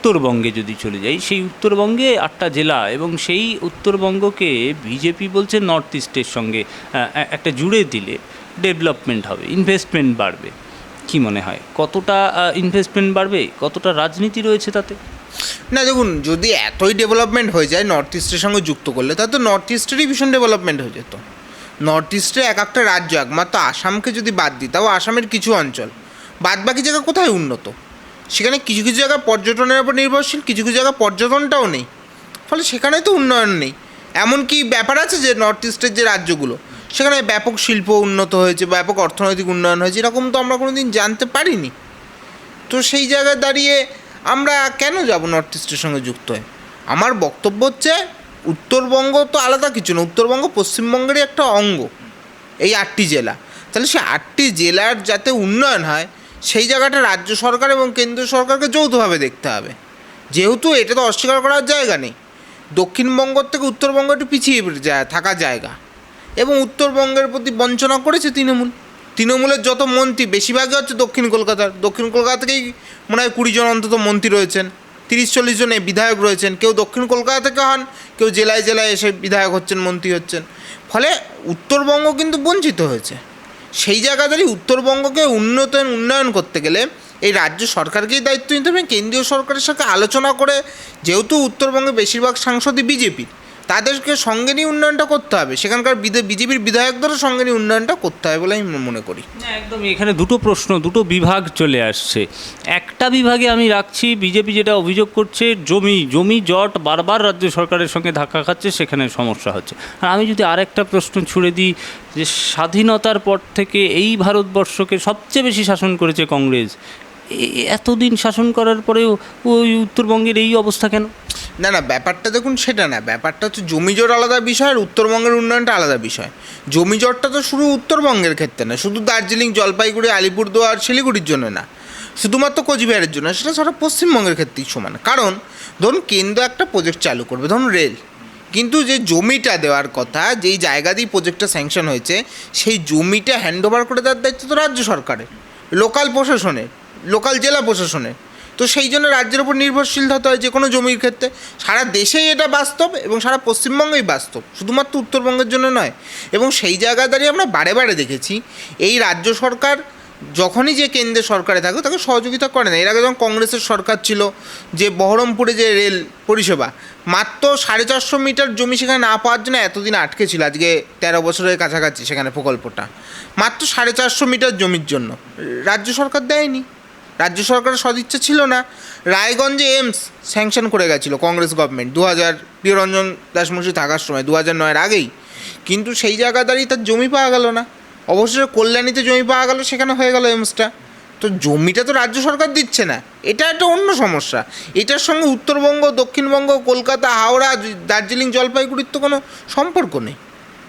উত্তরবঙ্গে যদি চলে যাই, সেই উত্তরবঙ্গে আটটা জেলা এবং সেই উত্তরবঙ্গকে বিজেপি বলছে নর্থ ইস্টের সঙ্গে একটা জুড়ে দিলে ডেভেলপমেন্ট হবে ইনভেস্টমেন্ট বাড়বে। কি মনে হয়? কতটা ইনভেস্টমেন্ট বাড়বে? কতটা রাজনীতি রয়েছে তাতে? না, দেখুন, যদি এতই ডেভেলপমেন্ট হয়ে যায় নর্থ ইস্টের সঙ্গে যুক্ত করলে, তাহলে তো নর্থ ইস্টেরই ভীষণ ডেভেলপমেন্ট হয়ে যেত। নর্থ ইস্টে এক একটা রাজ্য, একমাত্র আসামকে যদি বাদ দিই, তাও আসামের কিছু অঞ্চল। বাদ বাকি জায়গা কোথায় উন্নত? সেখানে কিছু কিছু জায়গা পর্যটনের উপর নির্ভরশীল, কিছু কিছু জায়গা পর্যটনটাও নেই। ফলে সেখানে তো উন্নয়ন নেই। এমন কি ব্যাপার আছে যে নর্থ ইস্টের যে রাজ্যগুলো, সেখানে ব্যাপক শিল্প উন্নত হয়েছে, ব্যাপক অর্থনৈতিক উন্নয়ন হয়েছে, এরকম তো আমরা কোনো দিন জানতে পারিনি। তো সেই জায়গায় দাঁড়িয়ে আমরা কেন যাব নর্থ ইস্টের সঙ্গে যুক্ত হয়ে? আমার বক্তব্য হচ্ছে, উত্তরবঙ্গ তো আলাদা কিছু না উত্তরবঙ্গ পশ্চিমবঙ্গেরই একটা অঙ্গ, এই আটটি জেলা। তাহলে সে আটটি জেলার যাতে উন্নয়ন হয় সেই জায়গাটা রাজ্য সরকার এবং কেন্দ্র সরকারকে যৌথভাবে দেখতে হবে। যেহেতু এটা তো অস্বীকার করার জায়গা নেই। দক্ষিণবঙ্গ থেকে উত্তরবঙ্গ একটু পিছিয়ে যায় থাকা জায়গা। এবং উত্তরবঙ্গের প্রতি বঞ্চনা করেছে তৃণমূল। তৃণমূলের যত মন্ত্রী, বেশিরভাগই হচ্ছে দক্ষিণ কলকাতার। দক্ষিণ কলকাতা থেকেই মনে হয় কুড়ি জন অন্তত মন্ত্রী রয়েছেন। তিরিশ চল্লিশ জনে বিধায়ক রয়েছেন। কেউ দক্ষিণ কলকাতা থেকে হন, কেউ জেলায় জেলায় এসে বিধায়ক হচ্ছেন, মন্ত্রী হচ্ছেন। ফলে উত্তরবঙ্গ কিন্তু বঞ্চিত হয়েছে। সেই জায়গা দাঁড়িয়ে উত্তরবঙ্গকে উন্নত উন্নয়ন করতে গেলে এই রাজ্য সরকারকেই দায়িত্ব নিতে হবে কেন্দ্রীয় সরকারের সাথে আলোচনা করে যেহেতু উত্তরবঙ্গে বেশিরভাগ সাংসদই বিজেপির তাদেরকে সঙ্গে নিয়ে উন্নয়নটা করতে হবে। সেখানকার বিজেপির বিধায়কদেরও সঙ্গে নিয়ে উন্নয়নটা করতে হবে বলে আমি মনে করি। একদম এখানে দুটো প্রশ্ন, দুটো বিভাগ চলে আসছে। একটা বিভাগে আমি রাখছি, বিজেপি যেটা অভিযোগ করছে, জমি জমি জট বারবার রাজ্য সরকারের সঙ্গে ধাক্কা খাচ্ছে, সেখানে সমস্যা হচ্ছে। আর আমি যদি আরেকটা প্রশ্ন ছুড়ে দিই, যে স্বাধীনতার পর থেকে এই ভারতবর্ষকে সবচেয়ে বেশি শাসন করেছে কংগ্রেস এতদিন শাসন করার পরেও ওই উত্তরবঙ্গের এই অবস্থা কেন? না না, ব্যাপারটা দেখুন সেটা না, ব্যাপারটা হচ্ছে জমিজট আলাদা বিষয় আর উত্তরবঙ্গের উন্নয়নটা আলাদা বিষয়। জমিজটটা তো শুধু উত্তরবঙ্গের ক্ষেত্রে না, শুধু দার্জিলিং, জলপাইগুড়ি, আলিপুরদুয়ার শিলিগুড়ির জন্য না, শুধুমাত্র কোচবিহারের জন্য সেটা সারা পশ্চিমবঙ্গের ক্ষেত্রেই সমান। কারণ ধরুন কেন্দ্র একটা প্রজেক্ট চালু করবে, ধরুন রেল, কিন্তু যে জমিটা দেওয়ার কথা, যেই জায়গা দিয়ে প্রজেক্টটা স্যাংশন হয়েছে, সেই জমিটা হ্যান্ড ওভার করে দেওয়ার দায়িত্ব তো রাজ্য সরকারের লোকাল প্রশাসনের। লোকাল জেলা প্রশাসনের তো সেই জন্য রাজ্যের উপর নির্ভরশীল হতে হয় যে কোনো জমির ক্ষেত্রে। সারা দেশেই এটা বাস্তব এবং সারা পশ্চিমবঙ্গেই বাস্তব, শুধুমাত্র উত্তরবঙ্গের জন্য নয়। এবং সেই জায়গায় দাঁড়িয়ে আমরা বারে বারে দেখেছি। এই রাজ্য সরকার যখনই যে কেন্দ্রের সরকারে থাকে তাকে সহযোগিতা করে না। এর আগে যখন কংগ্রেসের সরকার ছিল, যে বহরমপুরে যে রেল পরিষেবা, মাত্র সাড়ে চারশো মিটার জমি সেখানে না পাওয়ার জন্য এতদিন আটকে ছিল। আজকে তেরো বছরের কাছাকাছি সেখানে প্রকল্পটা। মাত্র সাড়ে চারশো মিটার জমির জন্য। রাজ্য সরকার দেয়নি। রাজ্য সরকারের সদিচ্ছা ছিল না। রায়গঞ্জে এমস স্যাংশন করে গেছিল কংগ্রেস গভর্নমেন্ট। দু হাজার প্রিয়রঞ্জন দাসমুন্সি থাকার সময় দু হাজার নয়ের আগেই। কিন্তু সেই জায়গা দাঁড়িয়ে তার জমি পাওয়া গেল না। অবশ্যই কল্যাণীতে জমি পাওয়া গেল, সেখানে হয়ে গেল এমসটা তো জমিটা তো রাজ্য সরকার দিচ্ছে না। এটা একটা অন্য সমস্যা। এটার সঙ্গে উত্তরবঙ্গ, দক্ষিণবঙ্গ, কলকাতা, হাওড়া, দার্জিলিং, জলপাইগুড়ির তো কোনো সম্পর্ক নেই।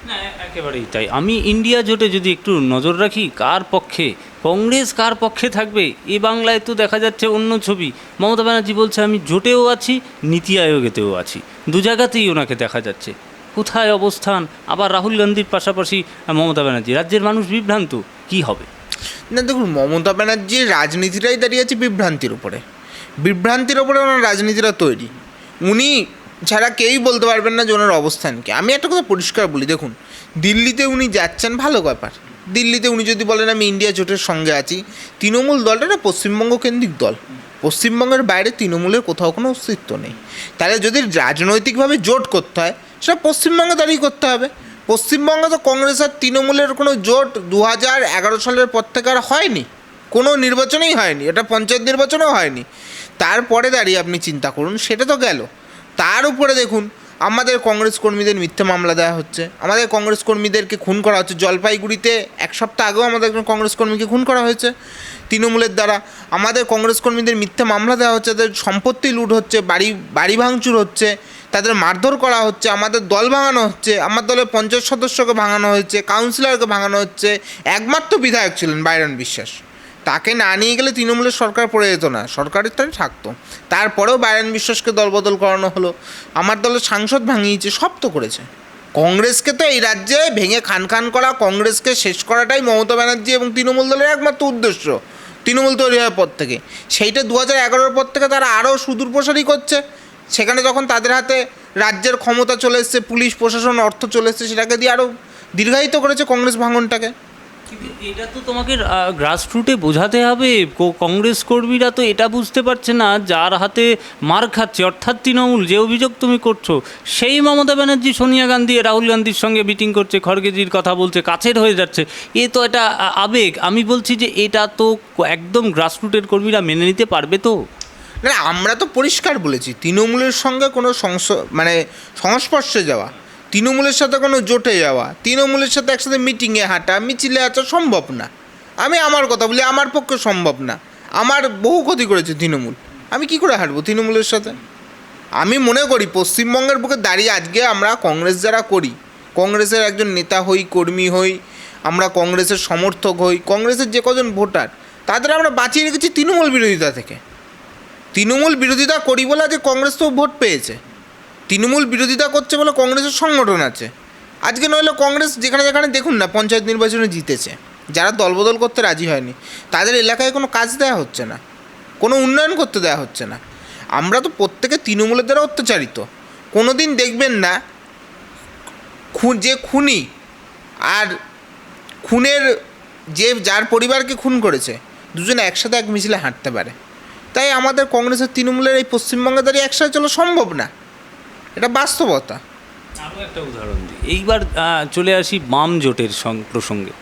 না, একেবারেই তাই। আমি ইন্ডিয়া জোটে যদি একটু নজর রাখি, কার পক্ষে কংগ্রেস কার পক্ষে থাকবে? এ বাংলায় তো দেখা যাচ্ছে অন্য ছবি। মমতা ব্যানার্জি বলছে, আমি জোটেও আছি, নীতি আয়োগেতেও আছি। দু জায়গাতেই ওনাকে দেখা যাচ্ছে। কোথায় অবস্থান? আবার রাহুল গান্ধীর পাশাপাশি মমতা ব্যানার্জি। রাজ্যের মানুষ বিভ্রান্ত। কি হবে? না, দেখুন, মমতা ব্যানার্জির রাজনীতিটাই দাঁড়িয়ে আছে বিভ্রান্তির উপরে। বিভ্রান্তির ওপরে ওনার রাজনীতিটা তৈরি। উনি ছাড়া কেউই বলতে পারবেন না যে ওনার অবস্থান কি। আমি একটা কথা পরিষ্কার বলি, দেখুন, দিল্লিতে উনি যাচ্ছেন, ভালো ব্যাপার। দিল্লিতে উনি যদি বলেন, আমি ইন্ডিয়া জোটের সঙ্গে আছি। তৃণমূল দলটা না পশ্চিমবঙ্গ কেন্দ্রিক দল। পশ্চিমবঙ্গের বাইরে তৃণমূলের কোথাও কোনো অস্তিত্ব নেই। তাহলে যদি রাজনৈতিকভাবে জোট করতে হয়, সেটা পশ্চিমবঙ্গে দাঁড়িয়ে করতে হবে। পশ্চিমবঙ্গে তো কংগ্রেস আর তৃণমূলের কোনো জোট দু হাজার এগারো সালের পর থেকে আর হয়নি। কোনো নির্বাচনেই হয়নি। এটা পঞ্চায়েত নির্বাচনেও হয়নি। তারপরে দাঁড়িয়ে আপনি চিন্তা করুন, সেটা তো গেল। তার উপরে দেখুন আমাদের কংগ্রেস কর্মীদের মিথ্যে মামলা দেওয়া হচ্ছে। আমাদের কংগ্রেস কর্মীদেরকে খুন করা হচ্ছে। জলপাইগুড়িতে এক সপ্তাহ আগেও আমাদের একজন কংগ্রেস কর্মীকে খুন করা হয়েছে। তৃণমূলের দ্বারা আমাদের কংগ্রেস কর্মীদের মিথ্যে মামলা দেওয়া হচ্ছে। তাদের সম্পত্তি লুট হচ্ছে, বাড়ি বাড়ি ভাঙচুর হচ্ছে, তাদের মারধর করা হচ্ছে, আমাদের দল ভাঙানো হচ্ছে, আমার দলের পঞ্চায়েত সদস্যকে ভাঙানো হয়েছে কাউন্সিলরকে ভাঙানো হচ্ছে। একমাত্র বিধায়ক ছিলেন বাইরন বিশ্বাস। তাকে না নিয়ে গেলে তৃণমূলের সরকার পড়ে যেত না। সরকারের তাই থাকতো। তারপরেও বাইরন বিশ্বাসকে দলবদল করানো হলো। আমার দলের সাংসদ ভাঙিয়েছে, সব তো করেছে। কংগ্রেসকে তো এই রাজ্যে ভেঙে খান খান করা, কংগ্রেসকে শেষ করাটাই মমতা ব্যানার্জি এবং তৃণমূল দলের একমাত্র উদ্দেশ্য। তৃণমূল তৈরি হওয়ার পর থেকে। সেইটা দু হাজার এগারোর পর থেকে তারা আরও সুদূর প্রসারী করছে। সেখানে যখন তাদের হাতে রাজ্যের ক্ষমতা চলে এসছে, পুলিশ, প্রশাসন, অর্থ চলে এসছে, সেটাকে দিয়ে আরও দীর্ঘায়িত করেছে কংগ্রেস ভাঙনটাকে। এটা তো তোমাকে গ্রাসরুটে বোঝাতে হবে। কংগ্রেস কর্মীরা তো এটা বুঝতে পারছে না, যার হাতে মার খাচ্ছে। অর্থাৎ তৃণমূল, যে অভিযোগ তুমি করছ, সেই মমতা ব্যানার্জি, সোনিয়া গান্ধী, রাহুল গান্ধীর সঙ্গে মিটিং করছে, খড়গেজির কথা বলছে, কাছের হয়ে যাচ্ছে। এ তো এটা আবেগ। আমি বলছি যে এটা তো একদম গ্রাসরুটের কর্মীরা মেনে নিতে পারবে তো? না, আমরা তো পরিষ্কার বলেছি, তৃণমূলের সঙ্গে কোনো সংস মানে সংস্পর্শে যাওয়া। তৃণমূলের সাথে কোনো জোটে যাওয়া, তৃণমূলের সাথে একসাথে মিটিংয়ে হাঁটা, মিছিলে আসা সম্ভব না। আমি আমার কথা বলি, আমার পক্ষে সম্ভব না। আমার বহু ক্ষতি করেছে তৃণমূল। আমি কি করে হাঁটবো তৃণমূলের সাথে? আমি মনে করি পশ্চিমবঙ্গের বুকে দাঁড়িয়ে আজকে আমরা কংগ্রেস যারা করি, কংগ্রেসের একজন নেতা হই, কর্মী হই, আমরা কংগ্রেসের সমর্থক হই, কংগ্রেসের যে কজন ভোটার, তাদের আমরা বাঁচিয়ে রেখেছি তৃণমূল বিরোধিতা থেকে। তৃণমূল বিরোধিতা করি বলে আজকে কংগ্রেস তো ভোট পেয়েছে। তৃণমূল বিরোধিতা করছে বলে কংগ্রেসের সংগঠন আছে। আজকে নইলে কংগ্রেস যেখানে যেখানে দেখুন না, পঞ্চায়েত নির্বাচনে জিতেছে। যারা দলবদল করতে রাজি হয়নি, তাদের এলাকায় কোনো কাজ দেওয়া হচ্ছে না, কোনো উন্নয়ন করতে দেওয়া হচ্ছে না। আমরা তো প্রত্যেকে তৃণমূলের দ্বারা অত্যাচারিত। কোনো দিন দেখবেন না খুন যে খুনি আর খুনের যে যার পরিবারকে খুন করেছে, দুজনে একসাথে এক মিছিলে হাঁটতে পারে। তাই আমাদের কংগ্রেসের তৃণমূলের এই পশ্চিমবঙ্গে দাঁড়িয়ে একসাথে চলা সম্ভব না। এটা বাস্তবতা। আরও একটা উদাহরণ দিই। এইবার চলে আসি বাম জোটের প্রসঙ্গে।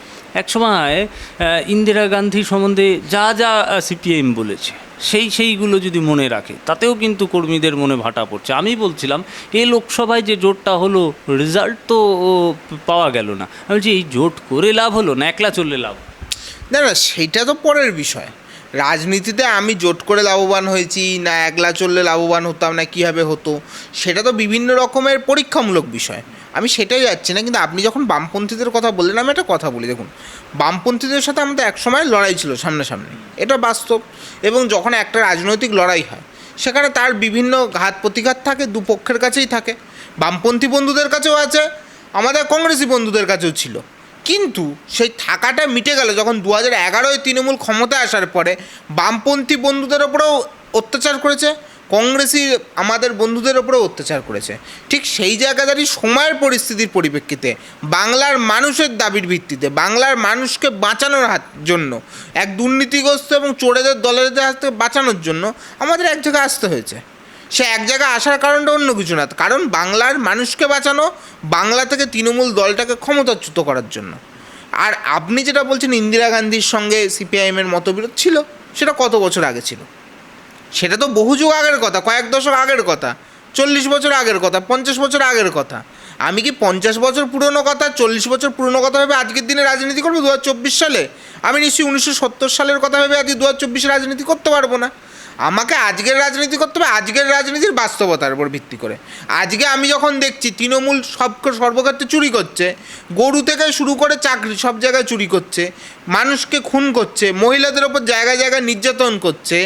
একসময় আহ, ইন্দিরা গান্ধী সম্বন্ধে যা যা সিপিএম বলেছে সেই সেইগুলো যদি মনে রাখে তাতেও কিন্তু কর্মীদের মনে ভাটা পড়ছে। আমি বলছিলাম এই লোকসভায় যে জোটটা হলো রেজাল্ট তো পাওয়া গেল না। আমি বলছি এই জোট করে লাভ হলো না? একলা চললে লাভ না না সেইটা তো পরের বিষয়। রাজনীতিতে আমি জোট করে লাভবান হয়েছি, না একলা চললে লাভবান হতাম, না কীভাবে হতো, সেটা তো বিভিন্ন রকমের পরীক্ষামূলক বিষয়। আমি সেটাই যাচ্ছি না, কিন্তু আপনি যখন বামপন্থীদের কথা বললেন, আমি একটা কথা বলি, দেখুন। বামপন্থীদের সাথে আমাদের একসময় লড়াই ছিল সামনাসামনি। এটা বাস্তব। এবং যখন একটা রাজনৈতিক লড়াই হয়, সেখানে তার বিভিন্ন ঘাত প্রতিঘাত থাকে দুপক্ষের কাছেই থাকে। বামপন্থী বন্ধুদের কাছেও আছে, আমাদের কংগ্রেসি বন্ধুদের কাছেও ছিল। কিন্তু সেই থাকাটা মিটে গেল যখন দু হাজার এগারোয় তৃণমূল ক্ষমতায় আসার পরে বামপন্থী বন্ধুদের ওপরেও অত্যাচার করেছে কংগ্রেসি আমাদের বন্ধুদের ওপরেও অত্যাচার করেছে। ঠিক সেই জায়গা দাঁড়িয়ে সময়ের পরিস্থিতির পরিপ্রেক্ষিতে বাংলার মানুষের দাবির ভিত্তিতে, বাংলার মানুষকে বাঁচানোর হাত জন্য, এক দুর্নীতিগ্রস্ত এবং চোরেদের দলের হাত থেকে বাঁচানোর জন্য আমাদের এক জায়গায় আসতে হয়েছে। সে এক জায়গায় আসার কারণটা অন্য কিছু না। কারণ বাংলার মানুষকে বাঁচানো, বাংলা থেকে তৃণমূল দলটাকে ক্ষমতাচ্যুত করার জন্য। আর আপনি যেটা বলছেন, ইন্দিরা গান্ধীর সঙ্গে সিপিআইএমের মতবিরোধ ছিল, সেটা কত বছর আগে ছিল? সেটা তো বহু যুগ আগের কথা, কয়েক দশক আগের কথা, চল্লিশ বছর আগের কথা, পঞ্চাশ বছর আগের কথা। আমি কি পঞ্চাশ বছর পুরনো কথা, চল্লিশ বছর পুরনো কথা ভেবে আজকের দিনে রাজনীতি করব দু হাজার চব্বিশ সালে? আমি নিশ্চয়ই উনিশশো সত্তর সালের কথা ভেবে আজকে দু হাজার রাজনীতি করতে পারব না। আমাকে আজকের রাজনীতি করতে হবে, আজকের রাজনীতির বাস্তবতার উপর ভিত্তি করে। আজকে আমি যখন দেখছি তৃণমূল সব সর্বক্ষেত্রে চুরি করছে, গরু থেকে শুরু করে চাকরি সব জায়গায় চুরি করছে, মানুষকে খুন করছে, মহিলাদের ওপর জায়গায় জায়গায় নির্যাতন করছে,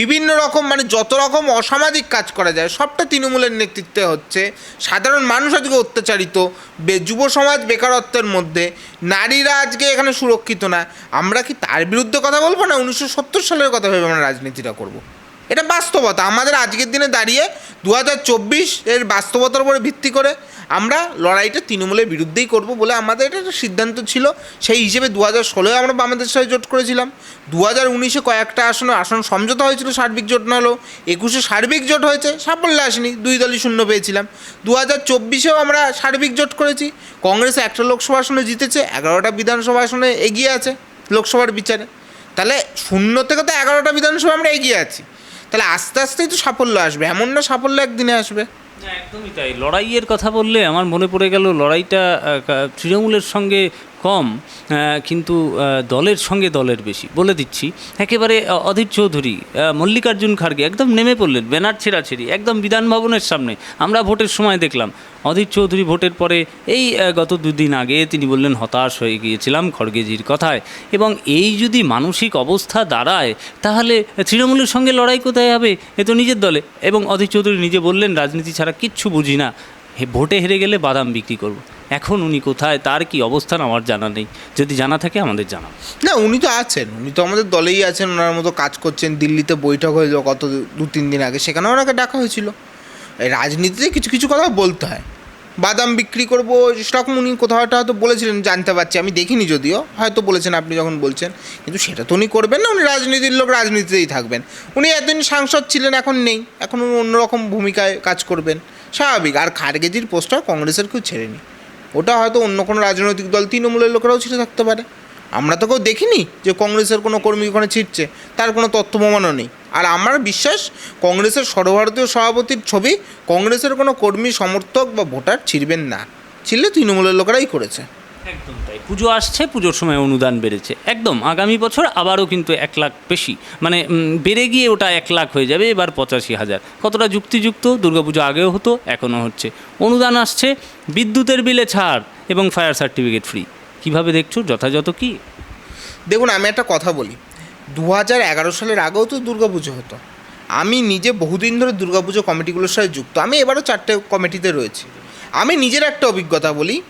বিভিন্ন রকম মানে যত রকম অসামাজিক কাজ করা যায়, সবটা তৃণমূলের নেতৃত্বে হচ্ছে। সাধারণ মানুষ আজকে অত্যাচারিত যুব সমাজ বেকারত্বের মধ্যে, নারীরা আজকে এখানে সুরক্ষিত না। আমরা কি তার বিরুদ্ধে কথা বলব না? উনিশশো সত্তর সালের কথা ভেবে আমরা রাজনীতিটা করব। এটা বাস্তবতা। আমাদের আজকের দিনে দাঁড়িয়ে দু হাজার চব্বিশ এর বাস্তবতার উপরে ভিত্তি করে আমরা লড়াইটা তৃণমূলের বিরুদ্ধেই করব বলে আমাদের এটা একটা সিদ্ধান্ত ছিল। সেই হিসেবে দু হাজার ষোলোয় আমরা বামেদের সাথে জোট করেছিলাম। দু হাজার উনিশে কয়েকটা আসনে, আসন সমঝোতা হয়েছিল, সার্বিক জোট না হলেও। একুশে সার্বিক জোট হয়েছে, সাফল্য আসেনি, দুই দলই শূন্য পেয়েছিলাম। দু হাজার চব্বিশেও আমরা সার্বিক জোট করেছি। কংগ্রেস একটা লোকসভা আসনে জিতেছে, এগারোটা বিধানসভা আসনে এগিয়ে আছে লোকসভার বিচারে। তাহলে শূন্য থেকে তো এগারোটা বিধানসভা আমরা এগিয়ে আছি। তাহলে আস্তে আস্তেই তো সাফল্য আসবে। এমন না সাফল্য একদিনে আসবে। একদমই তাই। লড়াইয়ের কথা বললে আমার মনে পড়ে গেল লড়াইটা তৃণমূলের সঙ্গে কম কিন্তু দলের সঙ্গে দলের বেশি। বলে দিচ্ছি, একেবারে অধীর চৌধুরী মল্লিকার্জুন খার্গে একদম নেমে পড়লেন ব্যানার ছেড়াছেড়ি, একদম বিধান ভবনের সামনে। আমরা ভোটের সময় দেখলাম, অধীর চৌধুরী ভোটের পরে এই গত দুদিন আগে তিনি বললেন, হতাশ হয়ে গিয়েছিলাম খড়গেজির কথায়। এবং এই যদি মানসিক অবস্থা দাঁড়ায়, তাহলে তৃণমূলের সঙ্গে লড়াই কোথায় হবে? এ তো নিজের দলে। এবং অধীর চৌধুরী নিজে বললেন, রাজনীতি ছাড়া কিচ্ছু বুঝি না। ভোটে হেরে গেলে বাদাম বিক্রি করব। এখন উনি কোথায়, তার কি অবস্থান আমার জানা নেই। যদি জানা থাকে আমাদের জানা না, উনি তো আছেন, উনি তো আমাদের দলেই আছেন, ওনার মতো কাজ করছেন, দিল্লিতে বৈঠক হয়েছিল কত দু, তিন দিন আগে, সেখানে ওনাকে ডাকা হয়েছিল। রাজনীতিতে কিছু কিছু কথা বলতে হয়। বাদাম বিক্রি করব সেরকম উনি কোথাও হয়তো বলেছিলেন, জানতে পারছি, আমি দেখিনি যদিও, হয়তো বলেছেন আপনি যখন বলছেন, কিন্তু সেটা তো উনি করবেন না, উনি রাজনীতির লোক, রাজনীতিতেই থাকবেন। উনি এতদিন সাংসদ ছিলেন, এখন নেই, এখন উনি অন্যরকম ভূমিকায় কাজ করবেন, স্বাভাবিক, আর খারগেজির পোস্টটা কংগ্রেসের কেউ ছেড়েনি। ওটা হয়তো অন্য কোনো রাজনৈতিক দল, তৃণমূলের লোকেরাও ছিঁড়ে থাকতে পারে। আমরা তো কেউ দেখিনি যে কংগ্রেসের কোনো কর্মী ওখানে ছিটছে, তার কোনো তথ্য প্রমাণও নেই। আর আমার বিশ্বাস, কংগ্রেসের সর্বভারতীয় সভাপতির ছবি, কংগ্রেসের কোনো কর্মী সমর্থক বা ভোটার ছিঁড়বেন না। ছিঁড়লে তৃণমূলের লোকেরাই করেছে। একদম তাই। পুজো আসছে, পুজোর সময় অনুদান বেড়েছে। একদম, আগামী বছর আবারও কিন্তু এক লাখ বেশি। মানে বেড়ে গিয়ে ওটা এক লাখ হয়ে যাবে, এবার পঁচাশি হাজার। কতটা যুক্তিযুক্ত, দুর্গাপুজো আগেও হতো, এখনও হচ্ছে। অনুদান আসছে, বিদ্যুতের বিলে ছাড় এবং ফায়ার সার্টিফিকেট ফ্রি। কীভাবে দেখছ? যথাযথ কি? দেখুন, আমি একটা কথা বলি। দু হাজার এগারো সালের আগেও তো দুর্গাপুজো হতো। আমি নিজে বহুদিন ধরে দুর্গাপুজো কমিটিগুলোর সাথে যুক্ত। আমি এবারও চারটে কমিটিতে রয়েছি। আমি নিজের একটা অভিজ্ঞতা বলি।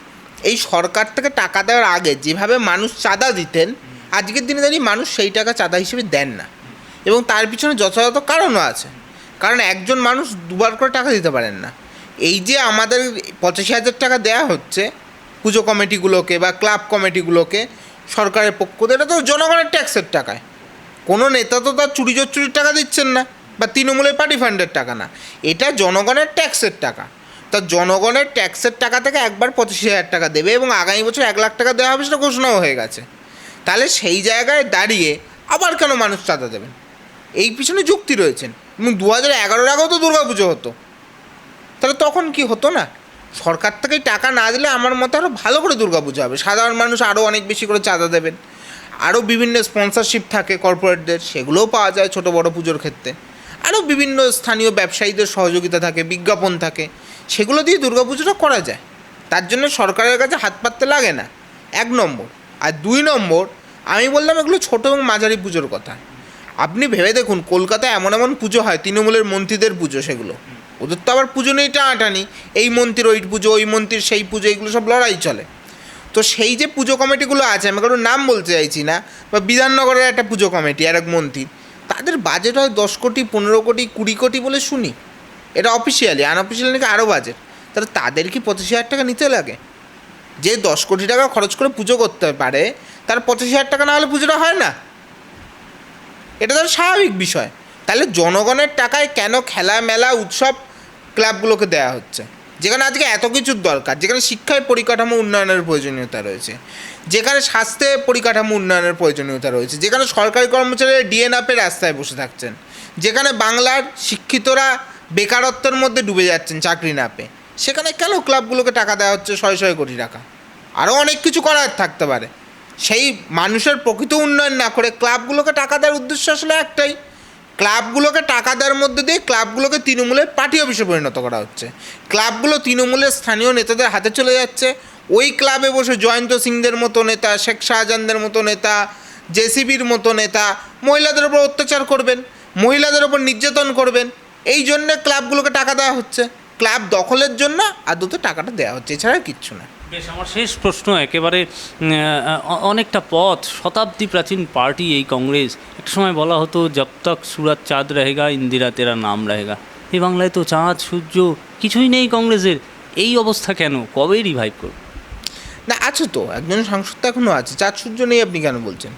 এই সরকার থেকে টাকা দেওয়ার আগে যেভাবে মানুষ চাঁদা দিতেন, আজকের দিনে দাঁড়িয়ে মানুষ সেই টাকা চাঁদা হিসেবে দেন না। এবং তার পিছনে যথাযথ কারণও আছে। কারণ একজন মানুষ দুবার করে টাকা দিতে পারেন না। এই যে আমাদের পঁচাশি হাজার টাকা দেওয়া হচ্ছে, পুজো কমিটিগুলোকে বা ক্লাব কমিটিগুলোকে সরকারের পক্ষ থেকে, এটা তো জনগণের ট্যাক্সের টাকায়। কোনো নেতা তো তার চুরি চুরির টাকা দিচ্ছেন না বা তৃণমূলের পার্টি ফান্ডের টাকা না। এটা জনগণের ট্যাক্সের টাকা। তা জনগণের ট্যাক্সের টাকা থেকে একবার পঁচিশ হাজার টাকা দেবে এবং আগামী বছর এক লাখ টাকা দেওয়া হবে সেটা ঘোষণাও হয়ে গেছে। তাহলে সেই জায়গায় দাঁড়িয়ে আবার কেন মানুষ চাঁদা দেবেন? এই পিছনে যুক্তি রয়েছেন। এবং দু হাজার এগারোর আগেও তো দুর্গাপুজো হতো। তাহলে তখন কি হতো না? সরকার থেকে টাকা না দিলে আমার মতে আরও ভালো করে দুর্গাপুজো হবে। সাধারণ মানুষ আরও অনেক বেশি করে চাঁদা দেবেন। আরও বিভিন্ন স্পন্সরশিপ থাকে কর্পোরেটদের সেগুলোও পাওয়া যায় ছোটো বড় পুজোর ক্ষেত্রে। আরও বিভিন্ন স্থানীয় ব্যবসায়ীদের সহযোগিতা থাকে, বিজ্ঞাপন থাকে। সেগুলো দিয়ে দুর্গাপুজোটা করা যায়। তার জন্য সরকারের কাছে হাত পাততে লাগে না। এক নম্বর। আর দুই নম্বর, আমি বললাম এগুলো ছোটো এবং মাঝারি পুজোর কথা। আপনি ভেবে দেখুন, কলকাতায় এমন এমন পুজো হয়, তৃণমূলের মন্ত্রীদের পুজো সেগুলো। ওদের তো আবার পুজো নেই টানাটানি। এই মন্ত্রীর ওই পুজো, ওই মন্ত্রীর সেই পুজো, এগুলো সব লড়াই চলে। তো সেই যে পুজো কমিটিগুলো আছে, আমি কারোর নাম বলতে চাইছি না, বা বিধাননগরের একটা পুজো কমিটি, আর এক মন্ত্রী, তাদের বাজেট হয় দশ কোটি, পনেরো কোটি, কুড়ি কোটি বলে শুনি। এটা অফিসিয়ালি আনঅফিসিয়ালি নাকি আরও বাজেট তাহলে তাদের কি পঁচিশ হাজার টাকা নিতে লাগে। যে দশ কোটি টাকা খরচ করে পুজো করতে পারে, তার পঁচিশ হাজার টাকা না হলে পুজোটা হয় না। এটা তো স্বাভাবিক বিষয়। তাহলে জনগণের টাকায় কেন খেলা, মেলা, উৎসব ক্লাবগুলোকে দেওয়া হচ্ছে? যেখানে আজকে এত কিছুর দরকার, যেখানে শিক্ষায় পরিকাঠামো উন্নয়নের প্রয়োজনীয়তা রয়েছে, যেখানে স্বাস্থ্যে পরিকাঠামো উন্নয়নের প্রয়োজনীয়তা রয়েছে, যেখানে সরকারি কর্মচারীরা ডিএনআপে রাস্তায় বসে থাকছেন, যেখানে বাংলার শিক্ষিতরা বেকারত্বের মধ্যে ডুবে যাচ্ছেন চাকরি না পেয়ে। সেখানে কেন ক্লাবগুলোকে টাকা দেওয়া হচ্ছে শয়ে শয়ে কোটি টাকা? আরও অনেক কিছু করার থাকতে পারে। সেই মানুষের প্রকৃত উন্নয়ন না করে ক্লাবগুলোকে টাকা দেওয়ার উদ্দেশ্য আসলে একটাই। ক্লাবগুলোকে টাকা দেওয়ার মধ্যে দিয়ে ক্লাবগুলোকে তৃণমূলের পার্টি অফিসে পরিণত করা হচ্ছে। ক্লাবগুলো তৃণমূলের স্থানীয় নেতাদের হাতে চলে যাচ্ছে। ওই ক্লাবে বসে জয়ন্ত সিংদের মতো নেতা, শেখ শাহজাহানদের মতো নেতা, জেসিবির মতো নেতা মহিলাদের ওপর অত্যাচার করবেন, মহিলাদের ওপর নির্যাতন করবেন এই জন্যে ক্লাবগুলোকে টাকা দেওয়া হচ্ছে। ক্লাব দখলের জন্য আদতে টাকাটা দেওয়া হচ্ছে এছাড়া কিচ্ছু না। বেশ আমার শেষ প্রশ্ন একেবারে অনেকটা পথ শতাব্দী প্রাচীন পার্টি এই কংগ্রেস। এক সময় বলা হতো যব তক সুরাত চাঁদ রহেগা ইন্দিরা তেরা নাম রহেগা। এই বাংলায় তো চাঁদ সূর্য কিছুই নেই কংগ্রেসের। এই অবস্থা কেন? কবে রিভাইভ করবে? না আছে তো একজন সাংসদ তো এখনও আছে। চাঁদ সূর্য নেই আপনি কেন বলছেন?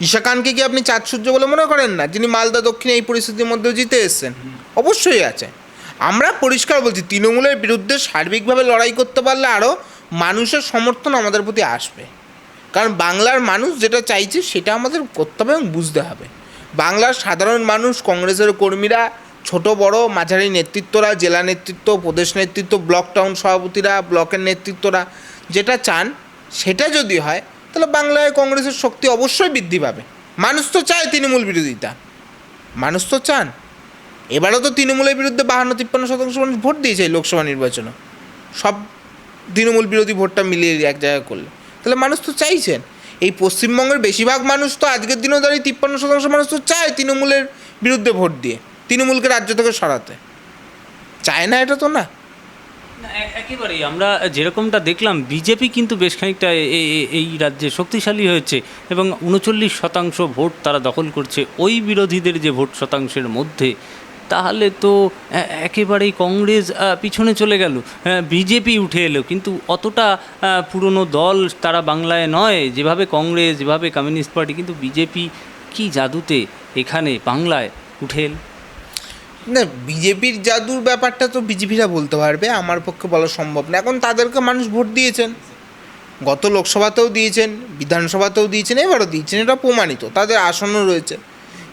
ঈশা খানকে কি আপনি চাঁদ সূর্য বলে মনে করেন না? যিনি মালদা দক্ষিণে এই পরিস্থিতির মধ্যেও জিতে এসেছেন। অবশ্যই আছে। আমরা পরিষ্কার বলছি, তৃণমূলের বিরুদ্ধে সার্বিকভাবে লড়াই করতে পারলে আরও মানুষের সমর্থন আমাদের প্রতি আসবে। কারণ বাংলার মানুষ যেটা চাইছে সেটা আমাদের করতে হবে এবং বুঝতে হবে। বাংলার সাধারণ মানুষ, কংগ্রেসের কর্মীরা, ছোট, বড়, মাঝারি নেতৃত্বরা, জেলা নেতৃত্ব, প্রদেশ নেতৃত্ব, ব্লক টাউন সভাপতিরা, ব্লকের নেতৃত্বরা যেটা চান সেটা যদি হয় তাহলে বাংলায় কংগ্রেসের শক্তি অবশ্যই বৃদ্ধি পাবে। মানুষ তো চায় তৃণমূল বিরোধিতা। মানুষ তো চান। এবারও তো তৃণমূলের বিরুদ্ধে বাহান্ন তিপ্পান্ন শতাংশ মানুষ ভোট দিয়েছে লোকসভা নির্বাচনে। সব তৃণমূল বিরোধী ভোটটা মিলিয়ে এক জায়গায় করলে। তাহলে মানুষ তো চাইছেন। এই পশ্চিমবঙ্গের বেশিরভাগ মানুষ তো আজকের দিনেও দাঁড়িয়ে তিপ্পান্ন শতাংশ মানুষ তো চায় তৃণমূলের বিরুদ্ধে ভোট দিয়ে, তৃণমূলকে রাজ্য থেকে সরাতে। চায় না এটা তো না। একেবারেই। আমরা যেরকমটা দেখলাম, বিজেপি কিন্তু বেশ খানিকটা এই রাজ্যে শক্তিশালী হয়েছে এবং উনচল্লিশ শতাংশ ভোট তারা দখল করছে ওই বিরোধীদের যে ভোট শতাংশের মধ্যে। তাহলে তো একেবারেই কংগ্রেস পিছনে চলে গেল। বিজেপি উঠে এলো। কিন্তু অতটা পুরনো দল তারা বাংলায় নয়। যেভাবে কংগ্রেস, যেভাবে কমিউনিস্ট পার্টি, কিন্তু বিজেপি কি জাদুতে এখানে বাংলায় উঠে এল? না, বিজেপির জাদুর ব্যাপারটা তো বিজেপিরা বলতে পারবে, আমার পক্ষে বলা সম্ভব না। এখন তাদেরকে মানুষ ভোট দিয়েছেন। গত লোকসভাতেও দিয়েছেন, বিধানসভাতেও দিয়েছেন, এবারও দিয়েছেন, এটা প্রমাণিত, তাদের আসনও রয়েছে।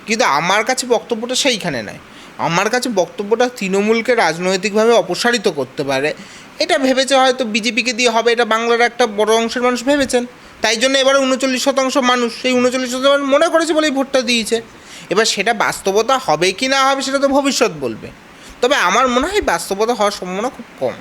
কিন্তু আমার কাছে বক্তব্যটা সেইখানে নয়। আমার কাছে বক্তব্যটা তৃণমূলকে রাজনৈতিকভাবে অপসারিত করতে পারে। এটা ভেবেছে হয়তো বিজেপিকে দিয়ে হবে, এটা বাংলার একটা বড় অংশের মানুষ ভেবেছেন। তাই জন্য এবারে উনচল্লিশ শতাংশ মানুষ, সেই উনচল্লিশ শতাংশ মনে করেছে বলেই ভোটটা দিয়েছে। এবার সেটা বাস্তবতা হবে কি না হবে সেটা তো ভবিষ্যৎ বলবে। তবে আমার মনে হয় বাস্তবতা হওয়ার সম্ভাবনা খুব কম।